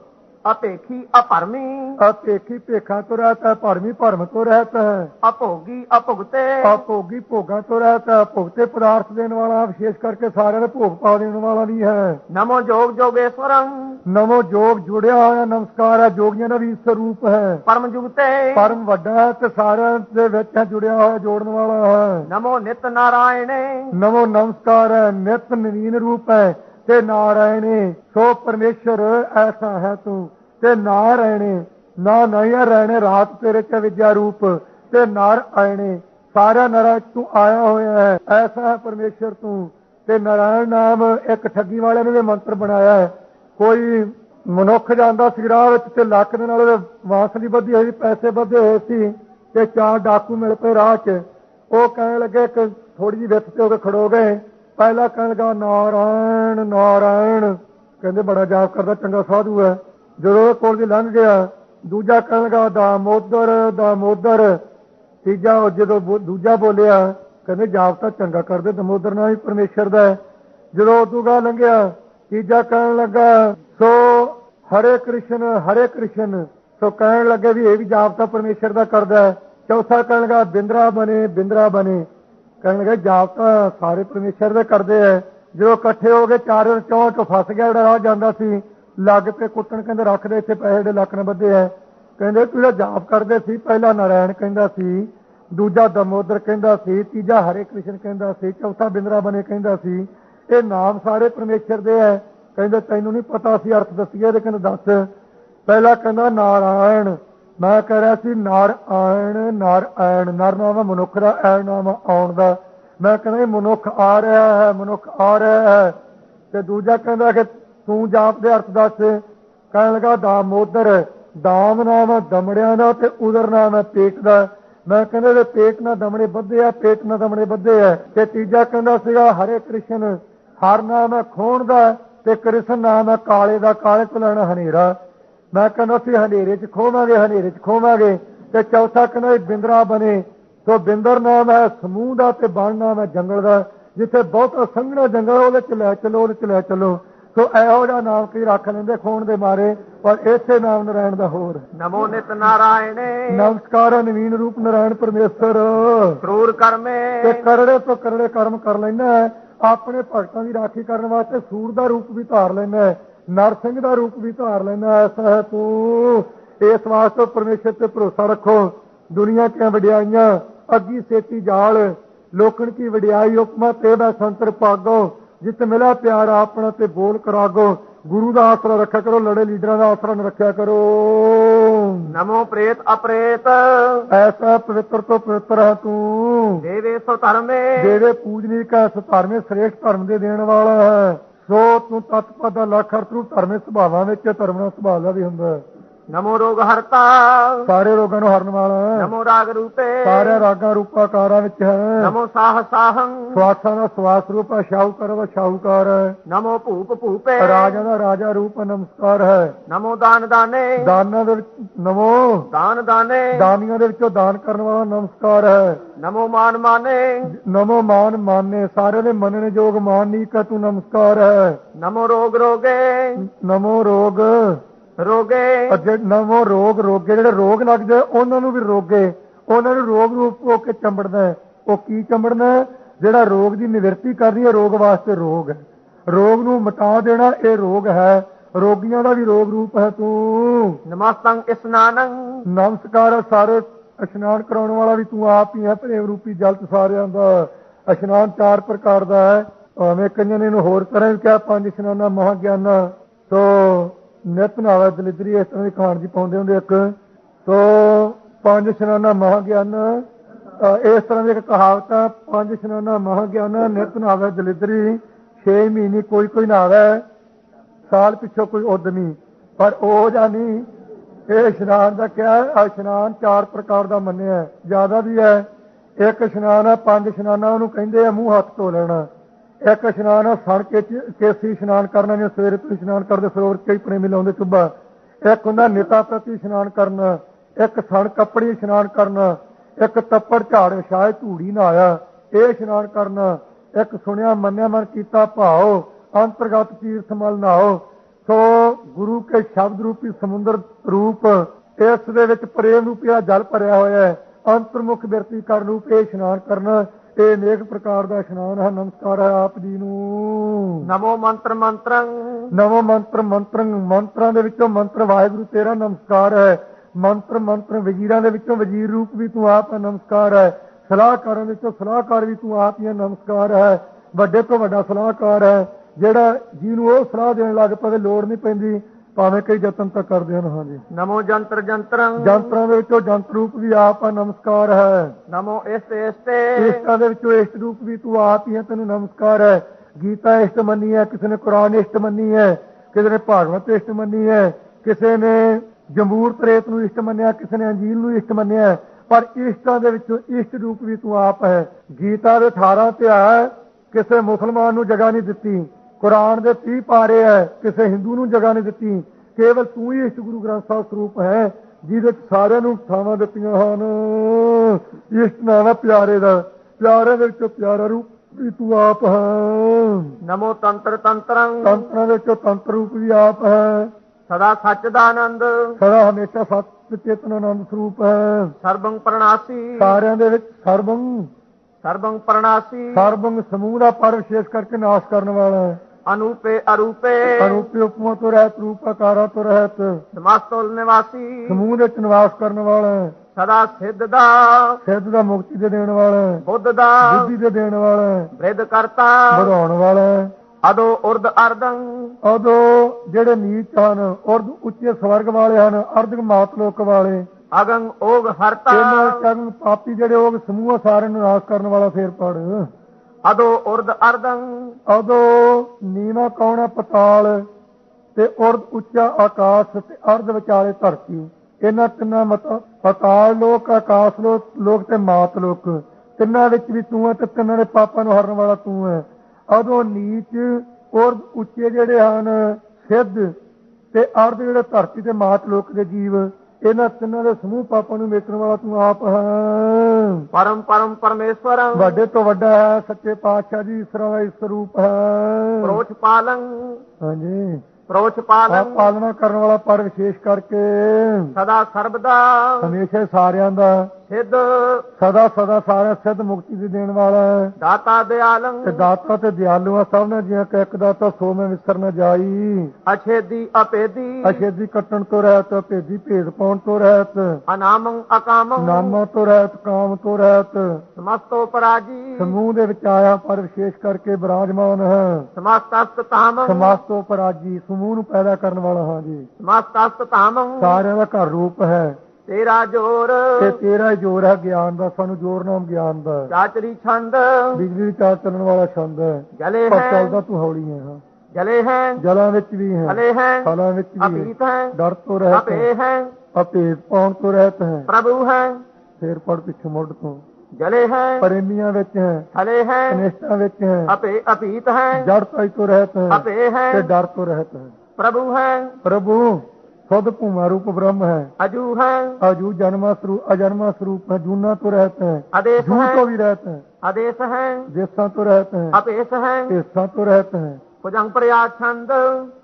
ਅਪੇਖੀ ਅਪਰਮੀ ਅਪੇਖੀ ਭੇਖਾਂ ਤੋਂ ਰਹਿਤ ਹੈ ਭਰਮੀ ਭਰਮ ਤੋਂ ਰਹਿਤ ਹੈ ਅਭੋਗੀ ਅਭੁਗਤੇ ਭੋਗੀ ਭੋਗਾਂ ਤੋਂ ਰਹਿਤ ਹੈ ਭੁਗਤੇ ਪਦਾਰਥ ਦੇਣ ਵਾਲਾ ਵਿਸ਼ੇਸ਼ ਕਰਕੇ ਸਾਰਿਆਂ ਦੇ ਭੋਗ ਪਾ ਦੇਣ ਵਾਲਾ ਵੀ ਹੈ। ਨਮੋ ਜੋਗ ਜੋਗੇਸ਼ਵਰੰ। ਨਮੋ ਜੋਗ ਜੁੜਿਆ ਹੋਇਆ ਨਮਸਕਾਰ ਹੈ ਜੋਗੀਆਂ ਦਾ ਵੀ ਸਰੂਪ ਹੈ। ਪਰਮ ਜੁਗਤੇ। ਪਰਮ ਵੱਡਾ ਹੈ ਤੇ ਸਾਰਿਆਂ ਦੇ ਵਿੱਚ ਜੁੜਿਆ ਹੋਇਆ ਜੋੜਨ ਵਾਲਾ ਹੈ। ਨਮੋ ਨਿਤ ਨਾਰਾਇਣੇ। ਨਮੋ ਨਮਸਕਾਰ ਹੈ ਨਿਤ ਨਵੀਨ ਰੂਪ ਹੈ। ਤੇ ਨਾਰਾਇਣੇ ਸੋ ਪਰਮੇਸ਼ਰ ਐਸਾ ਹੈ ਤੂੰ। ਤੇ ਨਾਰਾਇਣੇ ਨਾ ਨਹੀਂ ਹੈ ਰਹਿਣੇ, ਰਾਤ ਤੇਰੇ ਚ ਵਿਦਿਆ ਰੂਪ। ਤੇ ਨਰ ਆਇਣੇ ਸਾਰਾ ਨਰਾਂ ਤੂੰ ਆਇਆ ਹੋਇਆ ਹੈ, ਐਸਾ ਹੈ ਪਰਮੇਸ਼ਰ ਤੂੰ। ਤੇ ਨਾਰਾਇਣ ਨਾਮ ਇੱਕ ਠੱਗੀ ਵਾਲਿਆਂ ਨੇ ਵੀ ਮੰਤਰ ਬਣਾਇਆ ਹੈ। ਕੋਈ ਮਨੁੱਖ ਜਾਂਦਾ ਸੀ ਰਾਹ ਵਿੱਚ ਤੇ ਲੱਕ ਦੇ ਨਾਲ ਉਹਦੇ ਵਾਂਸਲੀ ਬੱਧੀ ਹੋਈ, ਪੈਸੇ ਬੱਧੇ ਹੋਏ ਸੀ ਤੇ ਚਾਰ ਡਾਕੂ ਮਿਲ ਪਏ ਰਾਹ 'ਚ। ਉਹ ਕਹਿਣ ਲੱਗੇ ਕਿ ਥੋੜੀ ਜਿਹੀ ਵਿੱਥ ਤੇ ਹੋ ਕੇ ਖੜੋ ਗਏ। ਪਹਿਲਾ ਕਹਿਣ ਲੱਗਾ, ਨਾਰਾਇਣ ਨਾਰਾਇਣ। ਕਹਿੰਦੇ, ਬੜਾ ਜਾਪ ਕਰਦਾ, ਚੰਗਾ ਸਾਧੂ ਹੈ। ਜਦੋਂ ਉਹ ਕੋਲ ਦੀ ਲੰਘ ਗਿਆ, ਦੂਜਾ ਕਹਿਣ ਲੱਗਾ, ਦਾਮੋਦਰ ਦਾਮੋਦਰ। ਤੀਜਾ ਉਹ ਜਦੋਂ ਦੂਜਾ ਬੋਲਿਆ, ਕਹਿੰਦੇ, ਜਾਪ ਤਾਂ ਚੰਗਾ ਕਰਦੇ, ਦਮੋਦਰ ਨਾਲ ਹੀ ਪਰਮੇਸ਼ਰ ਦਾ ਜਦੋਂ ਉਹ ਦੂਗਾ ਲੰਘਿਆ, ਤੀਜਾ ਕਹਿਣ ਲੱਗਾ, ਸੋ ਹਰੇ ਕ੍ਰਿਸ਼ਨ ਹਰੇ ਕ੍ਰਿਸ਼ਨ। ਸੋ ਕਹਿਣ ਲੱਗੇ ਵੀ ਇਹ ਵੀ ਜਾਪ ਤਾਂ ਪਰਮੇਸ਼ਰ ਦਾ ਕਰਦਾ ਚੌਥਾ ਕਹਿਣ ਲੱਗਾ, ਬਿੰਦਰਾ ਬਨੇ ਬਿੰਦਰਾ ਬਨੇ ਕਹਿਣ ਲੱਗੇ ਜਾਪ ਤਾਂ ਸਾਰੇ ਪਰਮੇਸ਼ਰ ਦੇ ਕਰਦੇ ਐ। ਜਦੋਂ ਇਕੱਠੇ ਹੋ ਕੇ ਚਾਰ ਚੌਂ ਚ ਫਸ ਗਿਆ, ਜਿਹੜਾ ਰਾਹ ਜਾਂਦਾ ਸੀ, ਲੱਗ ਤੇ ਕੁੱਟਣ, ਕਹਿੰਦੇ ਰੱਖ ਦੇ ਇੱਥੇ ਪੈਸੇ ਜਿਹੜੇ ਲੱਕ ਨਾਲ ਬੱਧੇ ਐ। ਕਹਿੰਦੇ ਤੂੰ ਤਾਂ ਜਾਪ ਕਰਦੇ ਸੀ, ਪਹਿਲਾ ਨਾਰਾਇਣ ਕਹਿੰਦਾ ਸੀ, ਦੂਜਾ ਦਮੋਦਰ ਕਹਿੰਦਾ ਸੀ, ਤੀਜਾ ਹਰੇ ਕ੍ਰਿਸ਼ਨ ਕਹਿੰਦਾ ਸੀ, ਚੌਥਾ ਬਿੰਦਰਾ ਬਨੇ ਕਹਿੰਦਾ ਸੀ, ਇਹ ਨਾਮ ਸਾਰੇ ਪਰਮੇਸ਼ਰ ਦੇ ਐ। ਕਹਿੰਦੇ ਤੈਨੂੰ ਨਹੀਂ ਪਤਾ ਸੀ ਅਰਥ ਦੱਸੀਏ ਤੇ ਲੇਕਿਨ ਦੱਸ। ਪਹਿਲਾ ਕਹਿੰਦਾ ਨਾਰਾਇਣ ਮੈਂ ਕਹਿ ਰਿਹਾ ਸੀ ਨਾਰਾਇਣ ਨਾਰਾਇਣ ਨਰ ਨਾਮ ਹੈ ਮਨੁੱਖ ਦਾ, ਐਣ ਨਾਮ ਆਉਣ ਦਾ। ਮੈਂ ਕਹਿੰਦਾ ਮਨੁੱਖ ਆ ਰਿਹਾ ਹੈ, ਮਨੁੱਖ ਆ ਰਿਹਾ ਹੈ। ਤੇ ਦੂਜਾ ਕਹਿੰਦਾ ਕਿ ਤੂੰ ਜਾਪ ਦੇ ਅਰਥ ਦੱਸ। ਕਹਿਣ ਲੱਗਾ, ਦਾਮੋਦਰ, ਦਾਮ ਨਾਮ ਹੈ ਦਮੜਿਆਂ ਦਾ ਤੇ ਉਦਰ ਨਾਮ ਹੈ ਪੇਟ ਦਾ। ਮੈਂ ਕਹਿੰਦਾ ਤੇ ਪੇਟ ਨਾਲ ਦਮੜੇ ਵੱਧੇ ਆ, ਪੇਟ ਨਾਲ ਦਮੜੇ ਵੱਧੇ ਆ। ਤੇ ਤੀਜਾ ਕਹਿੰਦਾ ਸੀਗਾ, ਹਰੇ ਕ੍ਰਿਸ਼ਨ, ਹਰ ਨਾਮ ਹੈ ਖੋਣ ਦਾ ਤੇ ਕ੍ਰਿਸ਼ਨ ਨਾਮ ਹੈ ਕਾਲੇ ਦਾ, ਕਾਲੇ ਤੋਂ ਲੈਣਾ ਹਨੇਰਾ। ਮੈਂ ਕਹਿੰਦਾ ਸੀ ਹਨੇਰੇ 'ਚ ਖੋਵਾਂਗੇ ਹਨੇਰੇ 'ਚ ਖੋਵਾਂਗੇ ਤੇ ਚੌਥਾ ਕਹਿੰਦਾ ਇਹ ਬਿੰਦਰਾ ਬਣੇ। ਸੋ ਬਿੰਦਰ ਨਾਮ ਹੈ ਸਮੂਹ ਦਾ ਤੇ ਬਣ ਨਾਮ ਹੈ ਜੰਗਲ ਦਾ ਜਿੱਥੇ ਬਹੁਤ ਸੰਘਣਾ ਜੰਗਲ ਉਹਦੇ ਚ ਲੈ ਚਲੋ ਉਹਦੇ ਚ ਲੈ ਚਲੋ। ਸੋ ਇਹੋ ਜਿਹਾ ਨਾਮ ਕੀ ਰੱਖ ਲੈਂਦੇ ਖੋਣ ਦੇ ਮਾਰੇ ਪਰ ਇੱਥੇ ਨਾਮ ਨਾਰਾਇਣ ਦਾ ਹੋਰ। ਨਮੋ ਨਿਤ ਨਾਰਾਇਣੇ। ਨਮਸਕਾਰ ਨਵੀਨ ਰੂਪ ਨਾਰਾਇਣ ਪਰਮੇਸ਼ਰ। ਕਰੂਰ ਕਰਮੇ। ਤੇ ਕਰੜੇ ਤੋਂ ਕਰੜੇ ਕਰਮ ਕਰ ਲੈਣਾ ਆਪਣੇ ਭਗਤਾਂ ਦੀ ਰਾਖੀ ਕਰਨ ਵਾਸਤੇ ਸੂਰ ਦਾ ਰੂਪ ਵੀ ਧਾਰ ਲੈਣਾ ਨਰਸਿੰਘ ਦਾ ਰੂਪ ਵੀ ਧਾਰ ਲੈਣਾ ਹੈ ਐਸਾ ਹੈ ਤੂੰ। ਇਸ ਵਾਸਤੇ ਪਰਮੇਸ਼ਰ ਤੇ ਭਰੋਸਾ ਰੱਖੋ। ਦੁਨੀਆ ਦੀਆਂ ਵਡਿਆਈਆਂ? ਅੱਗੀ ਸੇਤੀ ਜਾਲ। ਲੋਕਣ ਕੀ ਵਡਿਆਈ ਉਪਮਾ ਤੇ ਬੈ ਸੰਤਰ ਪਾਗੋ। ਜਿਤ ਮਿਲਾ ਪਿਆਰ ਆਪਣਾ ਤੇ ਬੋਲ ਕਰਾਗੋ। ਗੁਰੂ ਦਾ ਆਸਰਾ ਰੱਖਿਆ ਕਰੋ ਲੜੇ ਲੀਡਰਾਂ ਦਾ ਆਸਰਾ ਨਾ ਰੱਖਿਆ ਕਰੋ। ਨਮੋ ਪ੍ਰੇਤ ਅਪ੍ਰੇਤ। ਐਸਾ ਪਵਿੱਤਰ ਤੋਂ ਪਵਿੱਤਰ ਹੈ ਤੂੰ। ਦੇਵੇ ਸੋ ਧਰਮੇ। ਜਿਹੜੇ ਪੂਜਨੀਕ ਹੈ ਧਰਮੇ ਸ੍ਰੇਸ਼ਟ ਧਰਮ ਦੇ ਦੇਣ ਵਾਲਾ ਹੈ। ਸੋ ਤੂੰ ਤਤਪਦ ਦਾ ਲੱਖ ਅਰਥ ਨੂੰ ਧਰਮੇ ਸੁਭਾਵਾਂ ਵਿੱਚ, ਧਰਮ ਦਾ ਸੁਭਾਅ ਦਾ ਵੀ ਹੁੰਦਾ ਹੈ। ਨਮੋ ਰੋਗ ਹਰਤਾ। ਸਾਰੇ ਰੋਗਾਂ ਨੂੰ ਹਰਨ ਵਾਲਾ ਨਮੋ ਰਾਗ ਰੂਪੇ। ਸਾਰੇ ਰਾਗਾਂ ਰੂਪਾਕਾਰਾਂ ਵਿੱਚ ਹੈ। ਨਮੋ ਸਾਹ ਸਾਹੰ। ਸਵਾਸਾਂ ਦਾ ਸਵਾਸ ਰੂਪ ਹੈ ਸ਼ਾਹੂਕਾਰ ਦਾ ਸ਼ਾਹੂਕਾਰ ਹੈ। ਨਮੋ ਭੂਪ ਭੂਪੇ। ਰਾਜਾ ਦਾ ਰਾਜਾ ਰੂਪ ਨਮਸਕਾਰ ਹੈ। ਨਮੋ ਦਾਨ ਦਾਨੇ। ਦਾਨਾਂ ਦੇ ਵਿੱਚ ਨਮੋ। ਦਾਨ ਦਾਨੇ। ਦਾਨੀਆਂ ਦੇ ਵਿੱਚੋਂ ਦਾਨ ਕਰਨ ਵਾਲਾ ਨਮਸਕਾਰ ਹੈ। ਨਮੋ ਮਾਨ ਮਾਨੇ। ਨਮੋ ਮਾਨ ਮਾਨੇ ਸਾਰੇ ਦੇ ਮੰਨਣੇ ਯੋਗ ਮਾਨਨੀਕ ਹੈ ਤੂੰ ਨਮਸਕਾਰ ਹੈ। ਨਮੋ ਰੋਗ ਰੋਗੇ। ਨਮੋ ਰੋਗ। ਰੋਗੇ। ਅਜੇ ਨਮੋ ਰੋਗ ਰੋਗੇ ਜਿਹੜੇ ਰੋਗ ਲੱਗ ਜਾਏ ਉਹਨਾਂ ਨੂੰ ਵੀ ਰੋਗੇ। ਉਹਨਾਂ ਨੂੰ ਰੋਗ ਰੂਪ ਹੋ ਕੇ ਚੰਬੜਦਾ ਉਹ ਕੀ ਚੰਬੜਨਾ? ਜਿਹੜਾ ਰੋਗ ਦੀ ਨਿਵਰਤੀ ਕਰਨੀ ਹੈ ਰੋਗ ਵਾਸਤੇ ਰੋਗ ਹੈ। ਰੋਗ ਨੂੰ ਮਿਟਾ ਦੇਣਾ ਇਹ ਰੋਗ ਹੈ। ਰੋਗੀਆਂ ਦਾ ਵੀ ਰੋਗ ਰੂਪ ਹੈ ਤੂੰ। ਨਮਸਤੰ ਇਸਨਾਨੰ। ਨਮਸਕਾਰ ਸਾਰੇ ਇਸ਼ਨਾਨ ਕਰਾਉਣ ਵਾਲਾ ਵੀ ਤੂੰ ਆਪ ਹੀ ਹੈ ਪ੍ਰੇਮ ਰੂਪੀ ਜਲ ਸਾਰਿਆਂ ਦਾ। ਇਸ਼ਨਾਨ ਚਾਰ ਪ੍ਰਕਾਰ ਦਾ ਹੈ। ਭਾਵੇਂ ਕਈਆਂ ਨੇ ਇਹਨੂੰ ਹੋਰ ਤਰ੍ਹਾਂ ਵੀ ਕਿਹਾ ਪੰਜ ਇਸ਼ਨਾਨਾਂ ਮਹਾ ਗਿਆਨਾਂ ਸੋ ਨਿਤ ਨਾਵਾ ਦਲਿਦਰੀ ਇਸ ਤਰ੍ਹਾਂ ਦੀ ਕਹਾਣੀ ਜੀ ਪਾਉਂਦੇ ਹੁੰਦੇ ਇੱਕ। ਸੋ ਪੰਜ ਸਨਾਨਾ ਮਹਾ ਗਿਆਨ ਇਸ ਤਰ੍ਹਾਂ ਦੀ ਇੱਕ ਕਹਾਵਤ ਹੈ ਪੰਜ ਇਸ਼ਨਾਨਾਂ ਮਹਾ ਗਿਆਨ ਨਿਤ ਨਾਵਾ ਦਲਿਦਰੀ 6 ਮਹੀਨੇ ਕੋਈ ਕੋਈ ਨਾਵੇ ਸਾਲ ਪਿੱਛੋਂ ਕੋਈ ਉਦਮੀ ਪਰ ਉਹ ਜਾਨੀ ਇਹ ਇਸ਼ਨਾਨ ਦਾ ਕਿਹਾ ਹੈ ਇਸ਼ਨਾਨ ਚਾਰ ਪ੍ਰਕਾਰ ਦਾ ਮੰਨਿਆ। ਹੈ ਜ਼ਿਆਦਾ ਵੀ ਹੈ, ਇੱਕ ਇਸ਼ਨਾਨ ਹੈ ਪੰਜ ਇਸ਼ਨਾਨਾਂ ਉਹਨੂੰ ਕਹਿੰਦੇ ਆ ਮੂੰਹ ਹੱਥ ਧੋ ਲੈਣਾ। ਇੱਕ ਇਸ਼ਨਾਨ ਹੈ ਸਣ ਕੇ ਕੇਸੀ ਇਸ਼ਨਾਨ ਕਰਨਾ ਜਿਵੇਂ ਸਵੇਰੇ ਤੁਸੀਂ ਇਸ਼ਨਾਨ ਕਰਦੇ ਸਰੋਵਰ ਕਈ ਪ੍ਰੇਮੀ ਲਾਉਂਦੇ ਚੁੱਭਾ। ਇੱਕ ਹੁੰਦਾ ਨਿਤਾ ਪ੍ਰਤੀ ਇਸ਼ਨਾਨ ਕਰਨਾ, ਇੱਕ ਸਣ ਕੱਪੜੀ ਇਸ਼ਨਾਨ ਕਰਨਾ, ਇੱਕ ਤੱਪੜ ਝਾੜ ਵਿਛਾਏ ਧੂੜੀ ਨਾ ਆਇਆ। ਇਹ ਇਸ਼ਨਾਨ ਕਰਨਾ, ਇੱਕ ਸੁਣਿਆ, ਮੰਨਿਆ, ਮਨ ਕੀਤਾ ਭਾਓ ਅੰਤਰਗਤ ਤੀਰਥ ਮਲ ਨਾਓ ਸੋ ਗੁਰੂ ਕੇ ਸ਼ਬਦ ਰੂਪੀ ਸਮੁੰਦਰ ਰੂਪ, ਇਸ ਦੇ ਵਿੱਚ ਪ੍ਰੇਮ ਰੂਪੀ ਦਾ ਜਲ ਭਰਿਆ ਹੋਇਆ ਹੈ। ਅੰਤਰਮੁਖ ਬਿਰਤੀ ਕਰਨ ਰੂਪ ਇਹ ਇਸ਼ਨਾਨ ਕਰਨਾ ਇਹ ਅਨੇਕ ਪ੍ਰਕਾਰ ਦਾ ਇਸ਼ਨਾਨ ਹੈ। ਨਮਸਕਾਰ ਹੈ ਆਪ ਜੀ ਨੂੰ। ਨਮੋ ਮੰਤਰ ਮੰਤਰੰ। ਨਵੋ ਮੰਤਰ ਮੰਤਰ ਮੰਤਰਾਂ ਦੇ ਵਿੱਚੋਂ ਮੰਤਰ ਵਾਹਿਗੁਰੂ ਤੇਰਾ ਨਮਸਕਾਰ ਹੈ। ਮੰਤਰ ਮੰਤਰ ਵਜ਼ੀਰਾਂ ਦੇ ਵਿੱਚੋਂ ਵਜ਼ੀਰ ਰੂਪ ਵੀ ਤੂੰ ਆਪ ਹੈ ਨਮਸਕਾਰ ਹੈ। ਸਲਾਹਕਾਰਾਂ ਦੇ ਵਿੱਚੋਂ ਸਲਾਹਕਾਰ ਵੀ ਤੂੰ ਆਪ ਹੀ ਹੈ ਨਮਸਕਾਰ ਹੈ। ਵੱਡੇ ਤੋਂ ਵੱਡਾ ਸਲਾਹਕਾਰ ਹੈ। ਜਿਹੜਾ ਜਿਹਨੂੰ ਉਹ ਸਲਾਹ ਦੇਣ ਲੱਗ ਪਵੇ ਲੋੜ ਨਹੀਂ ਪੈਂਦੀ। ਭਾਵੇਂ ਕਈ ਯਤਨ ਤਾਂ ਕਰਦੇ ਹਨ ਹਾਂਜੀ। ਨਮੋ ਜੰਤਰ ਜੰਤਰੰ। ਜੰਤਰਾਂ ਦੇ ਵਿੱਚੋਂ ਜੰਤਰ ਰੂਪ ਵੀ ਆਪ ਹੈ ਨਮਸਕਾਰ ਹੈ। ਨਮੋ ਇਸਤੇ ਇਸਤੇ ਇਸ਼ਟਾਂ ਦੇ ਵਿੱਚੋਂ ਇਸ਼ਟ ਰੂਪ ਵੀ ਤੂੰ ਆਪ ਹੀ ਹੈ ਤੈਨੂੰ ਨਮਸਕਾਰ ਹੈ। ਗੀਤਾ ਇਸ਼ਟ ਮੰਨੀ ਹੈ ਕਿਸੇ ਨੇ ਕੁਰਾਨ ਇਸ਼ਟ ਮੰਨੀ ਹੈ ਕਿਸੇ ਨੇ ਭਾਗਵਤ ਇਸ਼ਟ ਮੰਨੀ ਹੈ ਕਿਸੇ ਨੇ ਜੰਬੂਰ ਪ੍ਰੇਤ ਨੂੰ ਇਸ਼ਟ ਮੰਨਿਆ ਕਿਸੇ ਨੇ ਅੰਜੀਲ ਨੂੰ ਇਸ਼ਟ ਮੰਨਿਆ। ਪਰ ਇਸ਼ਟਾਂ ਦੇ ਵਿੱਚੋਂ ਇਸ਼ਟ ਰੂਪ ਵੀ ਤੂੰ ਆਪ ਹੈ। ਗੀਤਾ ਦੇ 18 ਅਧਿਆਇ ਕਿਸੇ ਮੁਸਲਮਾਨ ਨੂੰ ਜਗ੍ਹਾ ਨਹੀਂ ਦਿੱਤੀ। ਕੁਰਾਨ ਦੇ 30 ਪਾਰੇ ਹੈ ਕਿਸੇ ਹਿੰਦੂ ਨੂੰ ਜਗ੍ਹਾ ਨਹੀਂ ਦਿੱਤੀ। ਕੇਵਲ ਤੂੰ ਹੀ ਇਸ਼ਟ ਗੁਰੂ ਗ੍ਰੰਥ ਸਾਹਿਬ ਸਰੂਪ ਹੈ ਜਿਹਦੇ ਸਾਰਿਆਂ ਨੂੰ ਥਾਵਾਂ ਦਿੱਤੀਆਂ ਹਨ। ਇਸ਼ਟ ਨਾਮ ਪਿਆਰੇ ਦਾ। ਪਿਆਰੇ ਦੇ ਵਿੱਚੋਂ ਪਿਆਰਾ ਰੂਪ ਵੀ ਤੂੰ ਆਪ ਹੈ। ਨਮੋ ਤੰਤਰ ਤੰਤਰੰ। ਤੰਤਰਾਂ ਦੇ ਵਿੱਚੋਂ ਤੰਤਰ ਰੂਪ ਵੀ ਆਪ ਹੈ। ਸਦਾ ਸੱਚ ਦਾ ਆਨੰਦ। ਸਦਾ ਹਮੇਸ਼ਾ ਸਤ ਚੇਤਨ ਆਨੰਦ ਸਰੂਪ ਹੈ। ਸਰਬੰ ਪ੍ਰਣਾਸੀ। ਸਾਰਿਆਂ ਦੇ ਵਿੱਚ ਸਰਬੰ। ਸਰਬੰ ਪ੍ਰਣਾਸੀ। ਸਰਬੰ ਸਮੂਹ ਦਾ ਪਰ ਵਿਸ਼ੇਸ਼ ਕਰਕੇ ਨਾਸ਼ ਕਰਨ ਵਾਲਾ ਹੈ। ਅਨੂਪੇ ਅਰੂਪੇ। ਅਰੂਪੀ ਉਪਮਾ ਤੋਂ ਰਹਿਤ ਰੂਪ ਆਕਾਰਾ ਤੋਂ ਰਹਿਤ। ਸਮਸਤੋਲ ਨਿਵਾਸੀ। ਸਮੂਹ ਦੇ ਨਿਵਾਸ ਕਰਨ ਵਾਲਾ। ਸਦਾ ਸਿੱਧ ਦਾ। ਸਿੱਧ ਦਾ ਮੁਕਤੀ ਦੇ ਦੇਣ ਵਾਲਾ। ਬੁੱਧ ਦਾ। ਬੁੱਧੀ ਦੇ ਦੇਣ ਵਾਲਾ। ਬ੍ਰਿਧ ਕਰਤਾ। ਵਧਾਉਣ ਵਾਲਾ। ਅਦੋ ਉਰਦ ਅਰਦੰ ਉਦੋਂ ਜਿਹੜੇ ਨੀਚ ਹਨ ਔਰ ਉੱਚੇ ਸਵਰਗ ਵਾਲੇ ਹਨ ਅਰਧਕ ਮਾਤ ਲੋਕ ਵਾਲੇ। ਅਗੰ ਓਗ ਹਰਤਾ। ਇਹਨਾਂ ਚਰਨ ਪਾਪੀ ਜਿਹੜੇ ਉਹ ਸਮੂਹ ਸਾਰਿਆਂ ਨੂੰ ਨਾਸ਼ ਕਰਨ ਵਾਲਾ ਫੇਰ ਪੜ। ਅਦੋ ਉਰਦ ਅਰਦੰ। ਉਦੋਂ ਨੀਵਾ ਕੌਣ ਪਤਾਲ? ਤੇ ਉਰਦ ਉੱਚਾ ਆਕਾਸ਼ ਤੇ ਅਰਧ ਵਿਚਾਲੇ ਧਰਤੀ। ਇਹਨਾਂ ਤਿੰਨਾਂ ਮਤ ਅਕਾਲ ਲੋਕ, ਆਕਾਸ਼ ਲੋਕ ਲੋਕ ਤੇ ਮਾਤ ਲੋਕ। ਤਿੰਨਾਂ ਵਿੱਚ ਵੀ ਤੂੰ ਹੈ ਤੇ ਤਿੰਨਾਂ ਦੇ ਪਾਪਾਂ ਨੂੰ ਹਰਨ ਵਾਲਾ ਤੂੰ ਹੈ। ਅਦੋਂ ਨੀਚ, ਉਰਦ ਉੱਚੇ ਜਿਹੜੇ ਹਨ, ਸਿੱਧ ਤੇ ਅਰਧ ਜਿਹੜੇ ਧਰਤੀ ਤੇ ਮਾਤ ਲੋਕ ਦੇ ਜੀਵ। ਇਹਨਾਂ ਤਿੰਨਾਂ ਦੇ ਸਮੂਹ ਪਾਪਾਂ ਨੂੰ ਮੇਟਣ ਵਾਲਾ ਤੂੰ ਆਪ ਹੈ। ਪਰਮ ਪਰਮ ਪਰਮੇਸ਼ਵਰੰ। ਵੱਡੇ ਤੋਂ ਵੱਡਾ ਹੈ ਸੱਚੇ ਪਾਤਸ਼ਾਹ ਜੀ ਈਸ਼ਵਰਾਂ ਦਾ ਸਰੂਪ ਹੈ। ਪ੍ਰੋਚ ਪਾਲੰ। ਹਾਂਜੀ। ਪ੍ਰੋਚ ਆ ਪਾਲੰ ਪਾਲਣਾ ਕਰਨ ਵਾਲਾ ਪਰ ਵਿਸ਼ੇਸ਼ ਕਰਕੇ ਸਦਾ ਸਰਬਦਾ ਹਮੇਸ਼ਾ ਸਾਰਿਆਂ ਦਾ। ਸਿੱਧ। ਸਦਾ ਸਦਾ ਸਾਰਿਆਂ ਸਿੱਧ ਮੁਕਤੀ ਦੀ ਦੇਣ ਵਾਲਾ ਹੈ। ਦਾਤਾ ਦਿਆਲੰ। ਤੇ ਦਾਤਾ ਤੇ ਦਿਆਲੂ ਆ ਸਭ ਨੇ ਜਿਵੇਂ ਕਿ ਇੱਕ ਦਾਤਾ ਸੋ ਮੈਂ ਵਿਸਰ ਨਾ ਜਾਈ। ਅਛੇਦੀ ਅਪੇਦੀ। ਅਸ਼ੇਦੀ ਕੱਟਣ ਤੋਂ ਰਹਿਤ ਭੇਦੀ ਭੇਦ ਪਾਉਣ ਤੋਂ ਰਹਿਤ। ਅਨਾਮੰ ਅਕਾਮੰ। ਨਾਮਾਂ ਤੋਂ ਰਹਿਤ ਕਾਮ ਤੋਂ ਰਹਿਤ। ਸਮਸਤੋ ਪਰਾਜੀ। ਸਮੂਹ ਦੇ ਵਿੱਚ ਆਇਆ ਪਰ ਵਿਸ਼ੇਸ਼ ਕਰਕੇ ਬਿਰਾਜਮਾਨ ਹੈ। ਸਮਸਤਸਤ ਤਾਮੰ। ਸਮਾਸਤੋ ਪਰਾਜੀ ਸਮੂਹ ਨੂੰ ਪੈਦਾ ਕਰਨ ਵਾਲਾ ਹਾਂ ਜੀ। ਸਮਸਤਸਤ ਤਾਮੰ ਸਾਰਿਆਂ ਦਾ ਘਰ ਰੂਪ ਹੈ। ਤੇਰਾ ਜੋਰ। ਤੇ ਤੇਰਾ ਹੀ ਜੋਰ ਹੈ ਗਿਆਨ ਦਾ ਸਾਨੂੰ ਜੋਰ ਨਾਮ ਗਿਆਨ ਦਾ। ਚਾਚਰੀ ਛੰਦ। ਬਿਜਲੀ ਦੀ ਚਾਲ ਚੱਲਣ ਵਾਲਾ ਛੰਦ ਹੈ। ਜਲੇ ਹੈ। ਚੱਲਦਾ ਤੂੰ ਹੌਲੀ ਹੈ ਹਾਂ। ਜਲੇ ਹੈ। ਜਲਾਂ ਵਿੱਚ ਵੀ ਹੈ। ਹਲੇ ਹੈ। ਫਲਾਂ ਵਿੱਚ ਵੀ ਹੈ। ਅਪੀਤ ਹੈ। ਡਰ ਤੋਂ ਰਹਿਤ ਅਪੇ ਹੈ। ਹੈ ਅਪੇਤ ਪਾਉਣ ਤੋਂ ਰਹਿਤ ਹੈ। ਪ੍ਰਭੂ ਹੈ। ਫੇਰ ਪੜ ਪਿੱਛੇ ਮੁੜ ਤੋਂ। ਜਲੇ ਹੈ। ਪ੍ਰੇਮੀਆਂ ਵਿੱਚ ਹੈ। ਹਲੇ ਹੈ। ਕਨਿਸ਼ਟਾਂ ਵਿੱਚ ਹੈ। ਅਪੇ ਅਪੀਤ ਹੈ। ਜੜ ਤਾਈ ਤੋਂ ਰਹਿਤ ਹੈ। ਅਪੇ ਤੇ ਹੈ ਡਰ ਤੋਂ ਰਹਿਤ ਹੈ। ਪ੍ਰਭੂ ਹੈ। ਪ੍ਰਭੂ ਸੁਧ ਭੂਮਾ ਰੂਪ ਬ੍ਰਹਮ ਹੈ। ਅਜੂ ਹੈ। ਅਜੂ ਜਨਮਾ ਸਰੂਪ ਅਜਨਮਾ ਸਰੂਪ ਹੈ। ਜੂਨਾ ਤੋਂ ਰਹਿਤ ਹੈ। ਆਦੇਸ਼ ਹੈ। ਤੋਂ ਵੀ ਰਹਿਤ ਹੈ। ਆਦੇਸ਼ ਹੈ। ਦੇਸਾਂ ਤੋਂ ਰਹਿਤ ਹੈ। ਅਪੇਸ਼ ਹੈ। ਹਿੱਸਾਂ ਤੋਂ ਰਹਿਤ ਹੈ। ਭੁਜੰਗ ਪ੍ਰਿਆ ਛੰਦ।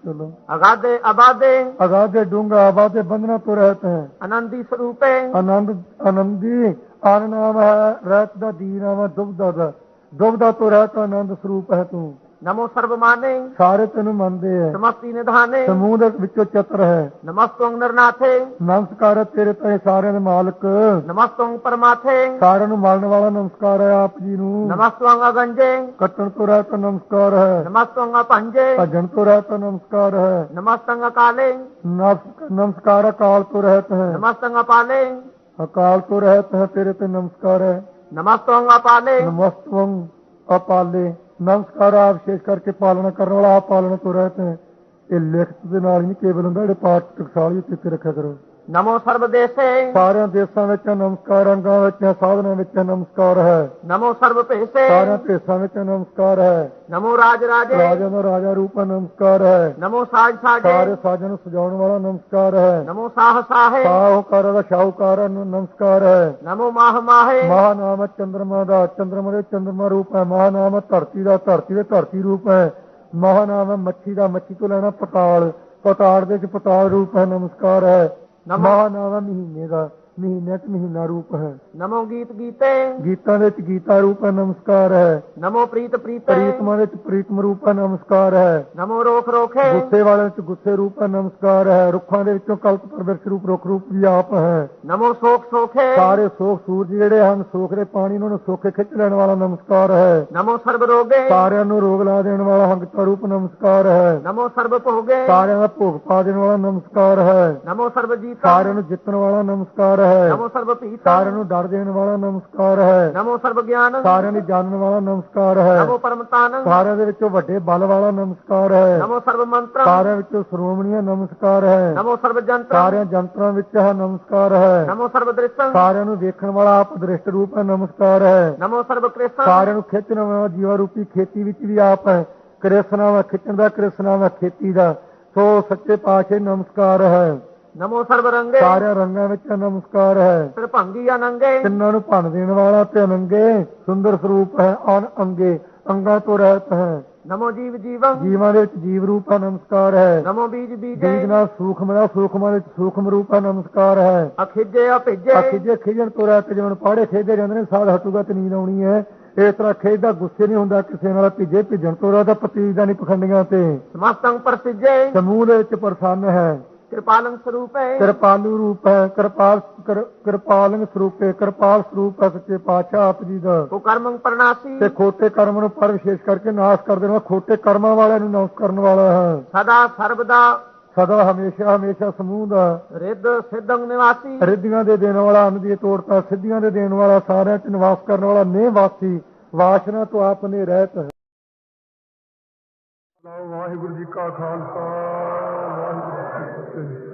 ਚਲੋ। ਅਗਾਦੇ ਅਬਾਦੇ। ਅਗਾਧੇ ਡੂੰਗਾ ਆਬਾਦੇ ਬੰਧਨਾਂ ਤੋਂ ਰਹਿਤ ਹੈ। ਆਨੰਦੀ ਸਰੂਪੇ। ਆਨੰਦ ਆਨੰਦੀ ਆਨ ਨਾਮ ਹੈ ਰਹਿਤ ਦਾ ਦੀ ਨਾਮ ਹੈ ਦੁਬਦਾ ਦਾ ਦੁਬਦਾ ਤੋਂ ਰਹਿਤ ਆਨੰਦ ਸਰੂਪ ਹੈ ਤੂੰ। ਨਮੋ ਸਰਬ ਮਾਨੇ ਸਾਰੇ ਤੈਨੂੰ ਮੰਨਦੇ ਹੈ ਸਮਸਤੀ ਨਿਧਾਨੇ। ਸਮੂਹ ਦੇ ਵਿੱਚੋਂ ਚਤਰ ਹੈ। ਨਮਸਤੋਂ ਨਰਨਾਥੇ ਨਮਸਕਾਰ ਤੇਰੇ ਤੇ ਸਾਰਿਆਂ ਦੇ ਮਾਲਕ। ਨਮਸਤੋਂ ਪਰਮਾਥੇ। ਸਾਰਿਆਂ ਨੂੰ ਮਾਰਨ ਵਾਲਾ ਨਮਸਕਾਰ ਹੈ ਆਪ ਜੀ ਨੂੰ। ਨਮਸਤੋਂ ਅਗੰਜੇ। ਕੱਟਣ ਤੋਂ ਰਹਿਤ ਨਮਸਕਾਰ ਹੈ। ਨਮਸਤੋਂ ਅਪੰਜੇ ਭਜਨ ਤੋਂ ਰਹਿਤ ਨਮਸਕਾਰ ਹੈ। ਨਮਸਤੰ ਅਕਾਲੇ। ਨਮਸ- ਨਮਸਕਾਰ ਅਕਾਲ ਤੋਂ ਰਹਿਤ ਹੈ। ਨਮਸਤੰ ਅਪਾਲੇ। ਅਕਾਲ ਤੋਂ ਰਹਿਤ ਹੈ ਤੇਰੇ ਤੇ ਨਮਸਕਾਰ ਹੈ। ਨਮਸਤੋਂ ਅਪਾਲੇ ਨਮਸਤਵੰ ਅਪਾਲੇ ਨਮਸਕਾਰ ਆ ਵਿਸ਼ੇਸ਼ ਕਰਕੇ ਪਾਲਣਾ ਕਰਨ ਵਾਲਾ ਆਪ ਪਾਲਣਾ ਤੋਂ ਰਹਿਤ ਹੈ ਇਹ ਲਿਖਤ ਦੇ ਨਾਲ ਹੀ ਨਹੀਂ ਕੇਵਲ ਹੁੰਦਾ ਜਿਹੜੇ ਪਾਠ ਟਕਸਾਲੀ ਉੱਤੇ ਰੱਖਿਆ ਕਰੋ। ਨਮੋ ਸਰਬ ਦੇਸੇ। ਸਾਰਿਆਂ ਦੇਸ਼ਾਂ ਵਿੱਚ ਨਮਸਕਾਰ ਅੰਗਾਂ ਵਿੱਚ ਸਾਧਨਾਂ ਵਿੱਚ ਨਮਸਕਾਰ ਹੈ। ਨਮੋ ਸਰਬ ਭੇਸੇ। ਸਾਰਿਆਂ ਭੇਸਾਂ ਵਿੱਚ ਨਮਸਕਾਰ ਹੈ। ਨਮੋ ਰਾਜ ਰਾਜੇ। ਰਾਜਾ ਦਾ ਰਾਜਾ ਰੂਪ ਨਮਸਕਾਰ ਹੈ। ਨਮੋ ਸਾਜ ਸਾਰੇ ਸਾਜੇ ਸਾਜਾਂ ਨੂੰ ਸਜਾਉਣ ਵਾਲਾ ਨਮਸਕਾਰ ਹੈ। ਨਮੋ ਸਾਹ ਸਾਹੇ। ਸਾਹੂਕਾਰ ਦਾ ਸ਼ਾਹੂਕਾਰ ਨੂੰ ਨਮਸਕਾਰ ਹੈ। ਨਮੋ ਮਾਹ ਮਾਹੇ। ਮਹਾਨਾਮ ਹੈ ਚੰਦਰਮਾ ਦਾ ਚੰਦਰਮਾ ਦੇ ਚੰਦਰਮਾ ਰੂਪ ਹੈ। ਮਹਾਨਾਮ ਹੈ ਧਰਤੀ ਦਾ ਧਰਤੀ ਦੇ ਧਰਤੀ ਰੂਪ ਹੈ। ਮਹਾਨਾਮ ਹੈ ਮੱਛੀ ਦਾ ਮੱਛੀ ਤੋਂ ਲੈਣਾ ਪਤਾਲ। ਪਤਾਲ ਦੇ ਚ ਪਤਾਲ ਰੂਪ ਹੈ। ਨਮਸਕਾਰ ਹੈ। ਨਵਾਂ ਮਹਾਨਾਮ ਹੈ ਮਹੀਨੇ ਦਾ ਮਹੀਨੇ ਚ ਮਹੀਨਾ ਰੂਪ ਹੈ। ਨਮੋ ਗੀਤ ਗੀਤੇ। ਗੀਤਾਂ ਦੇ ਚ ਗੀਤਾ ਰੂਪ ਹੈ ਨਮਸਕਾਰ ਹੈ। ਨਮੋ ਪ੍ਰੀਤ ਪ੍ਰੀਤੇ। ਪ੍ਰੀਤਮਾ ਦੇ ਚ ਪ੍ਰੀਤਮ ਰੂਪ ਹੈ ਨਮਸਕਾਰ ਹੈ। ਨਮੋ ਰੋਖ ਰੋਖੇ। ਗੁੱਸੇ ਵਾਲਿਆਂ ਚ ਗੁੱਸੇ ਰੂਪ ਹੈ ਨਮਸਕਾਰ ਹੈ। ਰੁੱਖਾਂ ਦੇ ਵਿੱਚੋਂ ਕਲਪ ਪਰਵਿਰਸ਼ ਰੂਪ ਰੁੱਖ ਰੂਪ ਵੀ ਆਪ ਹੈ। ਨਮੋ ਸੋਖ ਸੋਖੇ। ਸਾਰੇ ਸੋਖ ਸੂਰਜ ਜਿਹੜੇ ਹਨ ਸੋਖ ਦੇ ਪਾਣੀ ਨੂੰ ਸੋਖੇ ਖਿੱਚ ਲੈਣ ਵਾਲਾ ਨਮਸਕਾਰ ਹੈ। ਨਮੋ ਸਰਬ ਰੋਗੇ। ਸਾਰਿਆਂ ਨੂੰ ਰੋਗ ਲਾ ਦੇਣ ਵਾਲਾ ਹੰਗਤਾ ਰੂਪ ਨਮਸਕਾਰ ਹੈ। ਨਮੋ ਸਰਬ ਭੋਗੇ। ਸਾਰਿਆਂ ਦਾ ਭੋਗ ਪਾ ਦੇਣ ਵਾਲਾ ਨਮਸਕਾਰ ਹੈ। ਨਮੋ ਸਰਬ ਜੀਤਾ। ਸਾਰਿਆਂ ਨੂੰ ਜਿੱਤਣ ਵਾਲਾ ਨਮਸਕਾਰ ਹੈ ਨਮੋ ਸਰਬ ਪੀਤਾ ਸਾਰਿਆਂ ਨੂੰ ਡਰ ਦੇਣ ਵਾਲਾ ਨਮਸਕਾਰ ਹੈ। ਨਮੋ ਸਰਬ ਗਿਆਨ ਸਾਰਿਆਂ ਨੂੰ ਜਾਣਨ ਵਾਲਾ ਨਮਸਕਾਰ ਹੈ। ਨਮੋ ਪਰਮਤਾਨ ਸਾਰਿਆਂ ਦੇ ਵਿੱਚੋਂ ਵੱਡੇ ਬਲ ਵਾਲਾ ਨਮਸਕਾਰ ਹੈ। ਨਮੋ ਸਰਬ ਮੰਤਰ ਸਾਰਿਆਂ ਵਿੱਚੋਂ ਸ਼੍ਰੋਮਣੀਆ ਨਮਸਕਾਰ ਹੈ। ਨਮੋ ਸਰਬ ਜੰਤਰ ਸਾਰਿਆਂ ਜੰਤਰਾਂ ਵਿੱਚ ਹੈ ਨਮਸਕਾਰ ਹੈ। ਨਮੋ ਸਰਬ ਦ੍ਰਿਸ਼ਟੰ ਸਾਰਿਆਂ ਨੂੰ ਵੇਖਣ ਵਾਲਾ ਆਪ ਦ੍ਰਿਸ਼ਟ ਰੂਪ ਹੈ ਨਮਸਕਾਰ ਹੈ। ਨਮੋ ਸਰਬ ਕ੍ਰਿਸ਼ਨ ਸਾਰਿਆਂ ਨੂੰ ਖਿੱਚਣ ਵਾਲਾ ਜੀਵਾ ਰੂਪੀ ਖੇਤੀ ਵਿੱਚ ਵੀ ਆਪ ਹੈ। ਕ੍ਰਿਸ਼ਨਾ ਵਾ ਖਿੱਚਣ ਦਾ ਕ੍ਰਿਸ਼ਨਾ ਵਾ ਖੇਤੀ ਦਾ। ਸੋ ਸੱਚੇ ਪਾਤਸ਼ਾਹ ਨਮਸਕਾਰ ਹੈ। ਨਮੋ ਸਰਬ ਰੰਗੇ ਸਾਰਿਆਂ ਰੰਗਾਂ ਵਿੱਚ ਨਮਸਕਾਰ ਹੈ। ਸਰਭੰਗੀ ਅਨੰਗੇ ਤਿੰਨਾਂ ਨੂੰ ਭੰਨ ਦੇਣ ਵਾਲਾ ਤੇ ਅਨੰਗੇ। ਸੁੰਦਰ ਸਰੂਪ ਹੈ ਅਨ ਅੰਗੇ। ਅੰਗਾਂ ਤੋਂ ਰਹਿਤ ਹੈ। ਨਮੋ ਜੀਵ ਜੀਵੰ। ਜੀਵਾਂ ਦੇ ਵਿੱਚ ਜੀਵ ਰੂਪ ਹੈ ਨਮਸਕਾਰ ਹੈ। ਨਮੋ ਬੀਜ ਬੀਜੇ। ਬੀਜ ਨਾਲ ਸੂਖਮ ਦਾ ਸੂਖਮਾਂ ਵਿੱਚ ਸੂਖਮ ਰੂਪ ਹੈ ਨਮਸਕਾਰ ਹੈ। ਅਖਿਜੇ ਅਭਿਜੇ ਖਿਜੇ ਖਿਜਣ ਤੋਂ ਰਹਿਤ ਜਿਵੇਂ ਪਾੜੇ ਖੇਦੇ ਜਾਂਦੇ ਨੇ ਸਾਧ ਹਟੂਗਾ ਤੇ ਨੀਂਦ ਆਉਣੀ ਹੈ। ਇਸ ਤਰ੍ਹਾਂ ਖੇਡਦਾ ਗੁੱਸੇ ਨਹੀਂ ਹੁੰਦਾ ਕਿਸੇ ਨਾਲ ਭਿਜੇ ਭਿਜਣ ਤੋਂ ਰਹਿਤ ਪਤੀਜ ਦਾ ਨਹੀਂ ਪਖੰਡੀਆਂ ਤੇ। ਸਮਸਤੰ ਪ੍ਰਸਿਜੇ। ਸਮੂਹ ਦੇ ਵਿੱਚ ਪ੍ਰਸੰਨ ਹੈ। ਕਿਰਪਾਲੰ ਸਰੂਪੇ। ਕਿਰਪਾਲੂ ਰੂਪ ਹੈ ਕਿਰਪਾਲ ਕਿਰ- ਕਿਰਪਾਲਨ ਸਰੂਪੇ ਕਿਰਪਾਲ ਸਰੂਪ ਹੈ ਸੱਚੇ ਪਾਤਸ਼ਾਹ ਆਪ ਜੀ ਦਾ। ਕੋ ਕਰਮੰ ਪ੍ਰਣਾਸੀ ਤੇ ਖੋਟੇ ਕਰਮ ਨੂੰ ਪਰ ਵਿਸ਼ੇਸ਼ ਕਰਕੇ ਨਾਸ਼ ਕਰ ਦੇਣਾ ਖੋਟੇ ਕਰਮਾਂ ਵਾਲਿਆਂ ਨੂੰ ਨਾਸ਼ ਕਰਨ ਵਾਲਾ ਹੈ। ਸਦਾ ਸਰਬਦਾ ਸਦਾ ਹਮੇਸ਼ਾ ਹਮੇਸ਼ਾ ਸਮੂਹ ਦਾ। ਰਿੱਧ ਸਿੱਧੰ ਨਿਵਾਸੀ। ਰਿੱਧੀਆਂ ਦੇ ਦੇਣ ਵਾਲਾ ਅੰਨ ਦੀ ਤੋੜਤਾ ਸਿੱਧੀਆਂ ਦੇ ਦੇਣ ਵਾਲਾ ਸਾਰਿਆਂ 'ਚ ਨਿਵਾਸ ਕਰਨ ਵਾਲਾ ਨੇ ਵਾਸੀ। ਵਾਸ਼ਨਾ ਤੋਂ ਆਪ ਨੇ ਰਹਿਤ ਹੈ। ਵਾਹਿਗੁਰੂ ਜੀ ਕਾ ਖਾਲਸਾ। ਤੇ